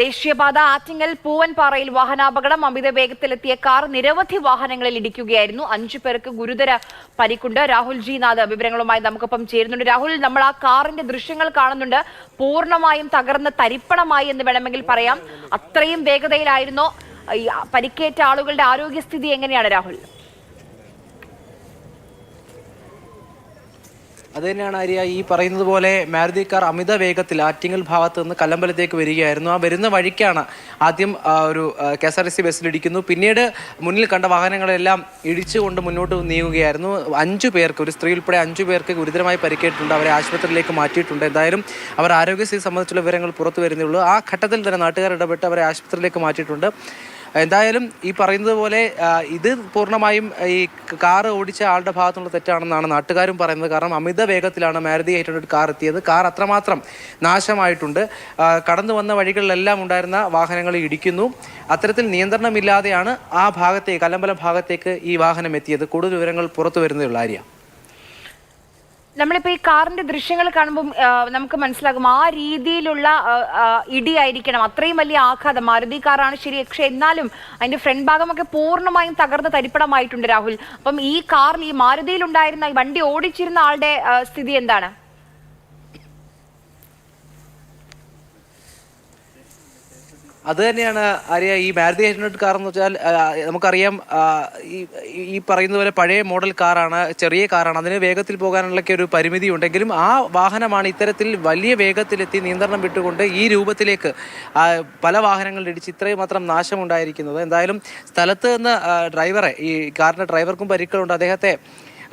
ദേശീയപാത ആറ്റിങ്ങൽ പൂവൻപാറയിൽ വാഹനാപകടം. അമിത വേഗത്തിലെത്തിയ കാർ നിരവധി വാഹനങ്ങളിൽ ഇടിക്കുകയായിരുന്നു. അഞ്ചു പേർക്ക് ഗുരുതര പരിക്കുണ്ട്. രാഹുൽ ജി നാഥ് വിവരങ്ങളുമായി നമുക്കൊപ്പം ചേരുന്നുണ്ട്. രാഹുൽ നമ്മൾ ആ കാറിന്റെ ദൃശ്യങ്ങൾ കാണുന്നുണ്ട്. പൂർണമായും തകർന്ന തരിപ്പണമായി എന്ന് വേണമെങ്കിൽ പറയാം. അത്രയും വേഗതയിലായിരുന്നോ പരിക്കേറ്റ ആളുകളുടെ ആരോഗ്യസ്ഥിതി എങ്ങനെയാണ് രാഹുൽ? അത് തന്നെയാണ് ആര്യ ഈ പറയുന്നത് പോലെ മാരുതി കാർ അമിത വേഗത്തിൽ ആറ്റിങ്ങൽ ഭാഗത്ത് നിന്ന് കല്ലമ്പലത്തേക്ക് വരികയായിരുന്നു. ആ വരുന്ന വഴിക്കാണ് ആദ്യം ഒരു K S R T C ബസ്സിലിടിക്കുന്നു പിന്നീട് മുന്നിൽ കണ്ട വാഹനങ്ങളെല്ലാം ഇടിച്ചുകൊണ്ട് മുന്നോട്ട് നീങ്ങുകയായിരുന്നു. അഞ്ചു പേർക്ക് ഒരു സ്ത്രീ ഉൾപ്പെടെ അഞ്ചു പേർക്ക് ഗുരുതരമായി പരിക്കേറ്റിട്ടുണ്ട്. അവരെ ആശുപത്രിയിലേക്ക് മാറ്റിയിട്ടുണ്ട്. എന്തായാലും അവർ ആരോഗ്യസ്ഥിതി സംബന്ധിച്ചുള്ള വിവരങ്ങൾ പുറത്തു വരുന്നേ ഉള്ളൂ. ആ ഘട്ടത്തിൽ തന്നെ നാട്ടുകാർ ഇടപെട്ട് അവരെ ആശുപത്രിയിലേക്ക് മാറ്റിയിട്ടുണ്ട്. എന്തായാലും ഈ പറയുന്നത് പോലെ ഇത് പൂർണമായും ഈ കാർ ഓടിച്ച ആളുടെ ഭാഗത്തുള്ള തെറ്റാണെന്നാണ് നാട്ടുകാരും പറയുന്നത്. കാരണം അമിത വേഗത്തിലാണ് മാരുതി എയ്റ്റ് ഹൺഡ്രഡ് കാർ എത്തിയത്. കാർ അത്രമാത്രം നാശമായിട്ടുണ്ട്. കടന്നു വന്ന വഴികളിലെല്ലാം ഉണ്ടായിരുന്ന വാഹനങ്ങൾ ഇടിക്കുന്നു. അത്തരത്തിൽ നിയന്ത്രണമില്ലാതെയാണ് ആ ഭാഗത്തേക്ക് അലമ്പലം ഭാഗത്തേക്ക് ഈ വാഹനം എത്തിയത്. കൂടുതൽ വിവരങ്ങൾ പുറത്തു വരുന്നതേ ഉള്ളൂ ആര്യ. നമ്മളിപ്പോ ഈ കാറിന്റെ ദൃശ്യങ്ങൾ കാണുമ്പോൾ നമുക്ക് മനസ്സിലാകും ആ രീതിയിലുള്ള ഇടിയായിരിക്കണം. അത്രയും വലിയ ആഘാതം. മാരുതി കാറാണ് ശരി പക്ഷെ എന്നാലും അതിന്റെ ഫ്രണ്ട് ഭാഗമൊക്കെ പൂർണമായും തകർന്ന് തരിപ്പണമായിട്ടുണ്ട് രാഹുൽ. അപ്പം ഈ കാറിൽ ഈ മാരുതിയിൽ ഉണ്ടായിരുന്ന വണ്ടി ഓടിച്ചിരുന്ന ആളുടെ സ്ഥിതി എന്താണ്? അത് തന്നെയാണ് ആര്യ ഈ മാരുതി എയ്റ്റ് കാർ എന്ന് വെച്ചാൽ നമുക്കറിയാം ഈ പറയുന്ന പോലെ പഴയ മോഡൽ കാറാണ് ചെറിയ കാറാണ് അതിന് വേഗത്തിൽ പോകാനുള്ള ഒരു പരിമിതി ഉണ്ടെങ്കിലും ആ വാഹനമാണ് ഇത്തരത്തിൽ വലിയ വേഗത്തിലെത്തി നിയന്ത്രണം വിട്ടുകൊണ്ട് ഈ രൂപത്തിലേക്ക് പല വാഹനങ്ങളിൽ ഇടിച്ച് ഇത്രയും മാത്രം നാശമുണ്ടായിരിക്കുന്നത്. എന്തായാലും സ്ഥലത്ത് നിന്ന് ഡ്രൈവറെ ഈ കാറിന്റെ ഡ്രൈവർക്കും പരിക്കുകളുണ്ട്. അദ്ദേഹത്തെ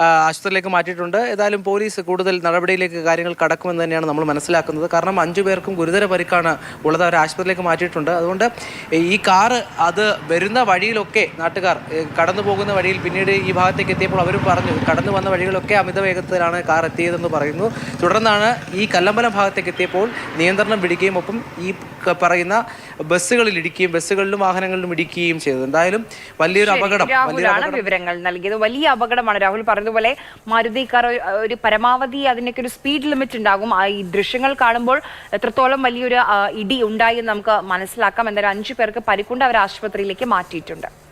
ആശുപത്രിയിലേക്ക് മാറ്റിയിട്ടുണ്ട്. ഏതായാലും പോലീസ് കൂടുതൽ നടപടിയിലേക്ക് കാര്യങ്ങൾ കടക്കുമെന്ന് തന്നെയാണ് നമ്മൾ മനസ്സിലാക്കുന്നത്. കാരണം അഞ്ചു പേർക്കും ഗുരുതര പരിക്കാണ് ഉള്ളത്. അവർ ആശുപത്രിയിലേക്ക് മാറ്റിയിട്ടുണ്ട്. അതുകൊണ്ട് ഈ കാറ് അത് വരുന്ന വഴിയിലൊക്കെ നാട്ടുകാർ കടന്നു പോകുന്ന വഴിയിൽ പിന്നീട് ഈ ഭാഗത്തേക്ക് എത്തിയപ്പോൾ അവർ പറഞ്ഞു കടന്നു വന്ന വഴികളൊക്കെ അമിത വേഗത്തിലാണ് കാർ എത്തിയതെന്ന് പറയുന്നു. തുടർന്നാണ് ഈ കല്ലമ്പലം ഭാഗത്തേക്ക് എത്തിയപ്പോൾ നിയന്ത്രണം പിടിക്കുകയും ഒപ്പം ഈ പറയുന്ന ബസ്സുകളിൽ ഇടിക്കുകയും ബസ്സുകളിലും വാഹനങ്ങളിലും ഇടിക്കുകയും ചെയ്തത്. എന്തായാലും വലിയൊരു അപകടം രാഹുലാണ് വിവരങ്ങൾ നൽകിയത്. വലിയ അപകടമാണ്. രാഹുൽ പറഞ്ഞതുപോലെ മാരുതി കാർ ഒരു- പരമാവധി അതിനൊക്കെ ഒരു സ്പീഡ് ലിമിറ്റ് ഉണ്ടാകും. ഈ ദൃശ്യങ്ങൾ കാണുമ്പോൾ എത്രത്തോളം വലിയൊരു ഇടി ഉണ്ടായി എന്ന് നമുക്ക് മനസ്സിലാക്കാം. എന്തായാലും അഞ്ചു പേർക്ക് പരിക്കുണ്ട്. അവർ ആശുപത്രിയിലേക്ക് മാറ്റിയിട്ടുണ്ട്.